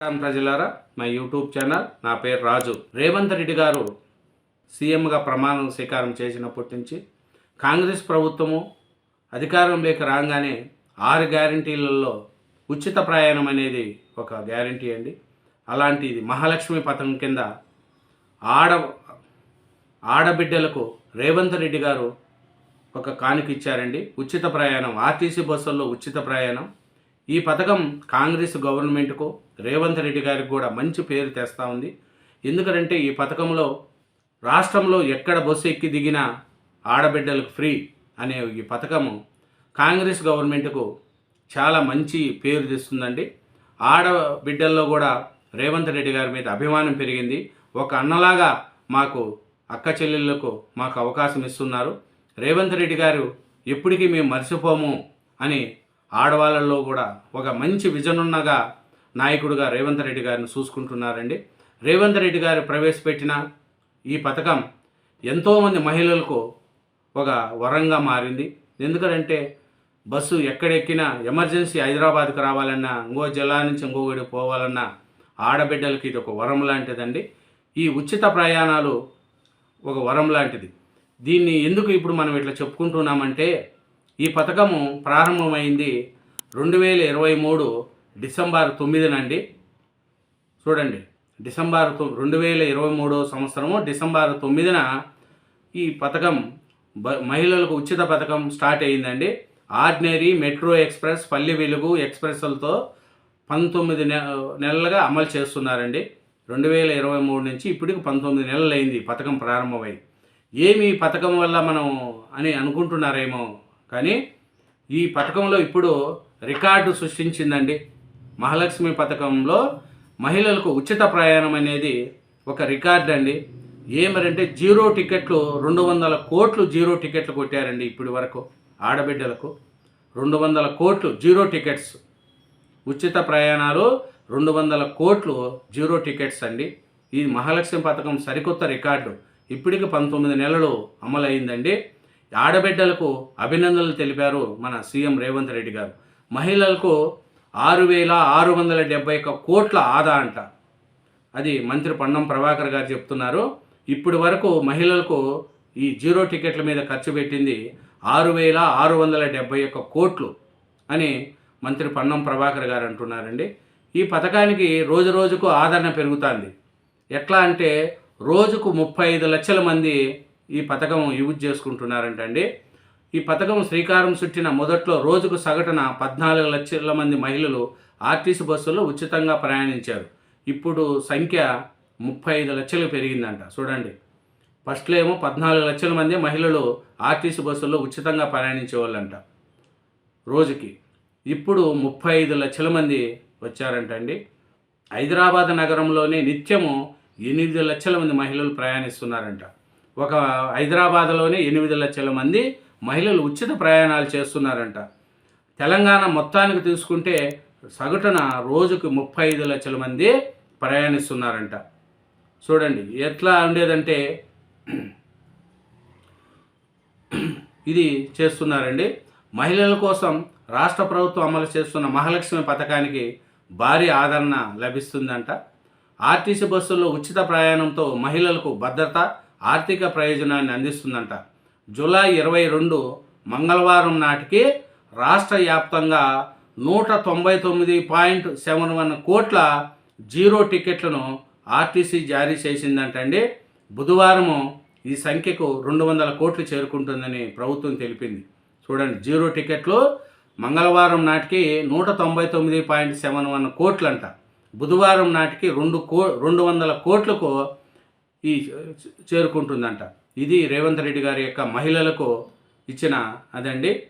ప్రజలారా. మా YouTube channel నా పేరు రాజు. రేవంత్ రెడ్డి గారు సీఎంగా ప్రమాణ స్వీకారం చేసినప్పటి నుంచి కాంగ్రెస్ ప్రభుత్వము అధికారంలోకి రాగానే ఆరు గ్యారంటీలలో ఉచిత ప్రయాణం అనేది ఒక గ్యారంటీ అండి. అలాంటిది మహాలక్ష్మి పథకం కింద ఆడ ఆడబిడ్డలకు రేవంత్ రెడ్డి గారు ఒక కానుక ఇచ్చారండి. ఉచిత ప్రయాణం ఆర్టీసీ బస్సుల్లో ఉచిత ప్రయాణం. ఈ పథకం కాంగ్రెస్ గవర్నమెంట్కు రేవంత్ రెడ్డి గారికి కూడా మంచి పేరు తెస్తూ ఉంది. ఎందుకంటే ఈ పథకంలో రాష్ట్రంలో ఎక్కడ బస్సు ఎక్కి దిగినా ఆడబిడ్డలకు ఫ్రీ అనే ఈ పథకము కాంగ్రెస్ గవర్నమెంట్కు చాలా మంచి పేరు తెస్తుందండి. ఆడబిడ్డల్లో కూడా రేవంత్ రెడ్డి గారి మీద అభిమానం పెరిగింది. ఒక అన్నలాగా మాకు అక్క చెల్లెళ్ళకు మాకు అవకాశం ఇస్తున్నారు. రేవంత్ రెడ్డి గారు ఎప్పటికీ మేము మర్చిపోము అని ఆడవాళ్ళల్లో కూడా ఒక మంచి విజనున్నగా నాయకుడుగా రేవంత్ రెడ్డి గారిని చూసుకుంటున్నారండి. రేవంత్ రెడ్డి గారు ప్రవేశపెట్టిన ఈ పథకం ఎంతోమంది మహిళలకు ఒక వరంగా మారింది. ఎందుకంటే బస్సు ఎక్కడెక్కినా ఎమర్జెన్సీ హైదరాబాద్కి రావాలన్నా ఇంకో జిల్లా నుంచి ఇంకొకటి పోవాలన్నా ఆడబిడ్డలకి ఇది ఒక వరం లాంటిదండి. ఈ ఉచిత ప్రయాణాలు ఒక వరం లాంటిది. దీన్ని ఎందుకు ఇప్పుడు మనం ఇట్లా చెప్పుకుంటున్నామంటే ఈ పథకము ప్రారంభమైంది రెండు వేల ఇరవై మూడు డిసెంబర్ తొమ్మిదినండి చూడండి డిసెంబర్ రెండు వేల ఇరవై మూడో సంవత్సరము డిసెంబర్ తొమ్మిదిన ఈ పథకం బ మహిళలకు ఉచిత పథకం స్టార్ట్ అయిందండి ordinary metro express Palle Velugu ఎక్స్ప్రెస్లతో పంతొమ్మిది నె నెలలుగా అమలు చేస్తున్నారండి. రెండు వేల ఇరవై మూడు నుంచి ఇప్పటికి పంతొమ్మిది నెలలు అయింది పథకం ప్రారంభమై. ఏమి ఈ పథకం వల్ల మనం అని అనుకుంటున్నారేమో కానీ ఈ పథకంలో ఇప్పుడు రికార్డు సృష్టించిందండి. మహాలక్ష్మి పథకంలో మహిళలకు ఉచిత ప్రయాణం అనేది ఒక రికార్డ్ అండి. ఏమరంటే జీరో టికెట్లు రెండు వందల కోట్లు జీరో టికెట్లు కొట్టారండి ఇప్పటి వరకు ఆడబిడ్డలకు. రెండు వందల కోట్లు జీరో టికెట్స్. ఉచిత ప్రయాణాలు రెండు వందల కోట్లు జీరో టికెట్స్ అండి. ఈ మహాలక్ష్మి పథకం సరికొత్త రికార్డు. ఇప్పటికి పంతొమ్మిది నెలలు అమలైందండి. ఆడబిడ్డలకు అభినందనలు తెలిపారు మన సీఎం రేవంత్ రెడ్డి గారు. మహిళలకు ఆరు వేల ఆరు వందల డెబ్బై ఒక్క కోట్ల ఆదా అంట. అది మంత్రి పన్నం ప్రభాకర్ గారు చెప్తున్నారు. ఇప్పటి వరకు మహిళలకు ఈ జీరో టికెట్ల మీద ఖర్చు పెట్టింది ఆరు వేల ఆరు వందల డెబ్బై ఒక్క కోట్లు అని మంత్రి పన్నం ప్రభాకర్ గారు అంటున్నారండి. ఈ పథకానికి రోజు రోజుకు ఆదరణ పెరుగుతుంది. ఎట్లా అంటే రోజుకు ముప్పై ఐదు లక్షల మంది ఈ పథకం యూజ్ చేసుకుంటున్నారంటండి. ఈ పథకం శ్రీకారం చుట్టిన మొదట్లో రోజుకు సగటున పద్నాలుగు లక్షల మంది మహిళలు ఆర్టీసీ బస్సుల్లో ఉచితంగా ప్రయాణించారు. ఇప్పుడు సంఖ్య ముప్పై ఐదు లక్షలు పెరిగిందంట. చూడండి. ఫస్ట్లో ఏమో పద్నాలుగు లక్షల మంది మహిళలు ఆర్టీసీ బస్సుల్లో ఉచితంగా ప్రయాణించేవాళ్ళంట. రోజుకి. ఇప్పుడు ముప్పై ఐదు లక్షల మంది వచ్చారంట అండి హైదరాబాద్ నగరంలోనే నిత్యము ఎనిమిది లక్షల మంది మహిళలు ప్రయాణిస్తున్నారంట. ఒక హైదరాబాద్లోనే ఎనిమిది లక్షల మంది మహిళలు ఉచిత ప్రయాణాలు చేస్తున్నారంట. తెలంగాణ మొత్తానికి తీసుకుంటే సగటున రోజుకు ముప్పై ఐదు లక్షల మంది ప్రయాణిస్తున్నారంట. చూడండి ఎట్లా ఉండేదంటే ఇది చేస్తున్నారండి. మహిళల కోసం రాష్ట్ర ప్రభుత్వం అమలు చేస్తున్న మహాలక్ష్మి పథకానికి భారీ ఆదరణ లభిస్తుందంట. ఆర్టీసీ బస్సుల్లో ఉచిత ప్రయాణంతో మహిళలకు భద్రత ఆర్థిక ప్రయోజనాన్ని అందిస్తుందంట. జూలై ఇరవై రెండు మంగళవారం నాటికి రాష్ట్ర వ్యాప్తంగా నూట తొంభై తొమ్మిది పాయింట్ సెవెన్ వన్ కోట్ల జీరో టికెట్లను ఆర్టీసీ జారీ చేసిందంటండి. బుధవారము ఈ సంఖ్యకు రెండు వందల కోట్లు చేరుకుంటుందని ప్రభుత్వం తెలిపింది. చూడండి జీరో టికెట్లు మంగళవారం నాటికి నూట తొంభై తొమ్మిది పాయింట్ సెవెన్ వన్ కోట్లంట. బుధవారం నాటికి రెండు కో రెండు వందల కోట్లకు ఈ చేరుకుంటుందంట. ఇది రేవంత్ రెడ్డి గారి యొక్క మహిళలకు ఇచ్చిన అదండి.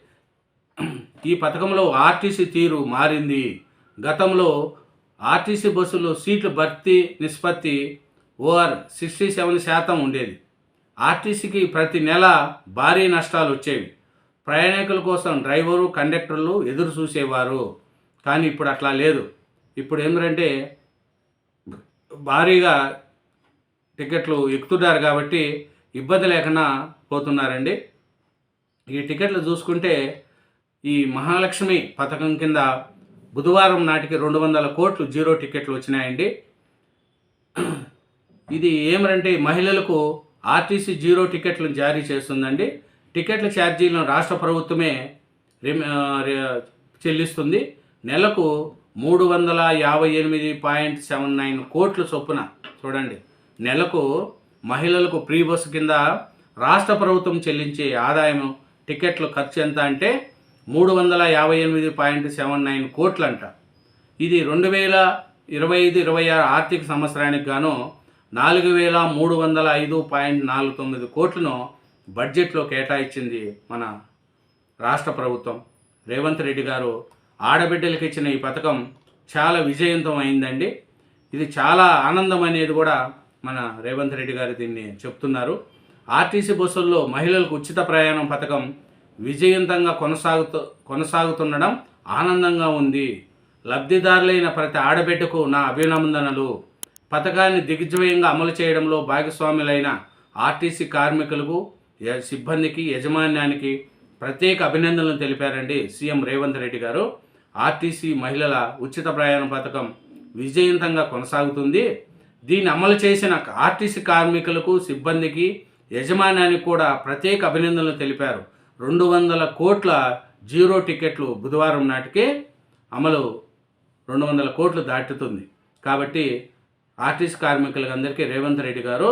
ఈ పథకంలో ఆర్టీసీ తీరు మారింది. గతంలో ఆర్టీసీ బస్సులో సీట్ల భర్తీ నిష్పత్తి ఓవర్ సిక్స్టీ సెవెన్ శాతం ఉండేది. ఆర్టీసీకి ప్రతి నెల భారీ నష్టాలు వచ్చేవి. ప్రయాణికుల కోసం డ్రైవరు కండక్టర్లు ఎదురు చూసేవారు. కానీ ఇప్పుడు అట్లా లేదు. ఇప్పుడు ఏంటంటే భారీగా టికెట్లు ఎక్కుతున్నారు కాబట్టి ఇబ్బంది లేకుండా పోతున్నారండి. ఈ టికెట్లు చూసుకుంటే ఈ మహాలక్ష్మి పథకం కింద బుధవారం నాటికి రెండు వందల కోట్లు జీరో టికెట్లు వచ్చినాయండి. ఇది ఏమరంటే మహిళలకు ఆర్టీసీ జీరో టికెట్లను జారీ చేస్తుందండి. టికెట్ల ఛార్జీలను రాష్ట్ర ప్రభుత్వమే రి- చెల్లిస్తుంది. నెలకు మూడు వందల యాభై ఎనిమిది పాయింట్ సెవెన్ నైన్ కోట్ల చొప్పున చూడండి. నెలకు మహిళలకు ప్రీ బస్సు కింద రాష్ట్ర ప్రభుత్వం చెల్లించే ఆదాయం టికెట్లు ఖర్చు ఎంత అంటే మూడు వందల యాభై ఎనిమిది పాయింట్ సెవెన్ నైన్ కోట్లంట. ఇది రెండు వేల ఇరవై ఐదు ఇరవై ఆరు ఆర్థిక సంవత్సరానికి గాను నాలుగు వేల మూడు వందల ఐదు పాయింట్ నాలుగు తొమ్మిది కోట్లను బడ్జెట్లో కేటాయించింది మన రాష్ట్ర ప్రభుత్వం. రేవంత్ రెడ్డి గారు ఆడబిడ్డలకు ఇచ్చిన ఈ పథకం చాలా విజయవంతం అయిందండి. ఇది చాలా ఆనందం అనేది కూడా మన రేవంత్ రెడ్డి గారు దీన్ని చెప్తున్నారు. ఆర్టీసీ బస్సుల్లో మహిళలకు ఉచిత ప్రయాణం పథకం విజయవంతంగా కొనసాగుతూ కొనసాగుతుండడం ఆనందంగా ఉంది. లబ్ధిదారులైన ప్రతి ఆడబిడ్డకు నా అభినందనలు. పథకాన్ని దిగ్విజయంగా అమలు చేయడంలో భాగస్వాములైన ఆర్టీసీ కార్మికులకు సిబ్బందికి యజమాన్యానికి ప్రత్యేక అభినందనలు తెలిపారండి సీఎం రేవంత్ రెడ్డి గారు. ఆర్టీసీ మహిళల ఉచిత ప్రయాణ పథకం విజయవంతంగా కొనసాగుతుంది. దీన్ని అమలు చేసిన ఆర్టీసీ కార్మికులకు సిబ్బందికి యజమానానికి కూడా ప్రత్యేక అభినందనలు తెలిపారు. రెండు వందల కోట్ల జీరో టికెట్లు బుధవారం నాటికే అమలు రెండు వందల కోట్లు దాటుతుంది. కాబట్టి ఆర్టీసీ కార్మికులకు అందరికీ రేవంత్ రెడ్డి గారు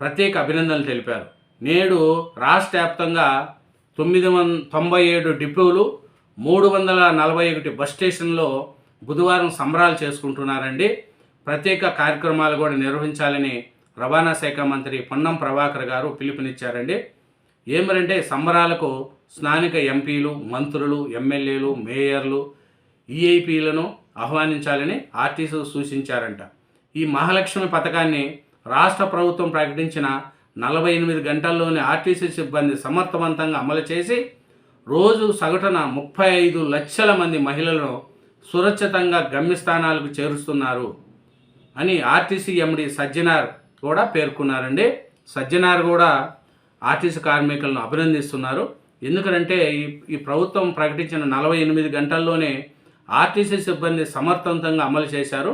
ప్రత్యేక అభినందనలు తెలిపారు. నేడు రాష్ట్ర వ్యాప్తంగా తొమ్మిది వం తొంభై ఏడు డిపోలు మూడు వందల నలభై ఒకటి బస్ స్టేషన్లో బుధవారం సంబరాలు చేసుకుంటున్నారండి. ప్రత్యేక కార్యక్రమాలు కూడా నిర్వహించాలని రవాణా శాఖ మంత్రి పొన్నం ప్రభాకర్ గారు పిలుపునిచ్చారండి. ఏమరంటే సంబరాలకు స్థానిక ఎంపీలు మంత్రులు ఎమ్మెల్యేలు మేయర్లు ఈఐపీలను ఆహ్వానించాలని ఆర్టీసీ సూచించారంట. ఈ మహాలక్ష్మి పథకాన్ని రాష్ట్ర ప్రభుత్వం ప్రకటించిన నలభై ఎనిమిది గంటల్లోనే ఆర్టీసీ సిబ్బంది సమర్థవంతంగా అమలు చేసి రోజు సగటున ముప్పై ఐదు లక్షల మంది మహిళలను సురక్షితంగా గమ్యస్థానాలకు చేరుస్తున్నారు. అని ఆర్టీసీ ఎండి సజ్జనార్ కూడా పేర్కొన్నారండి. సజ్జనార్ కూడా ఆర్టీసీ కార్మికులను అభినందిస్తున్నారు. ఎందుకంటే ఈ ఈ ప్రభుత్వం ప్రకటించిన నలభై ఎనిమిది గంటల్లోనే ఆర్టీసీ సిబ్బంది సమర్థవంతంగా అమలు చేశారు.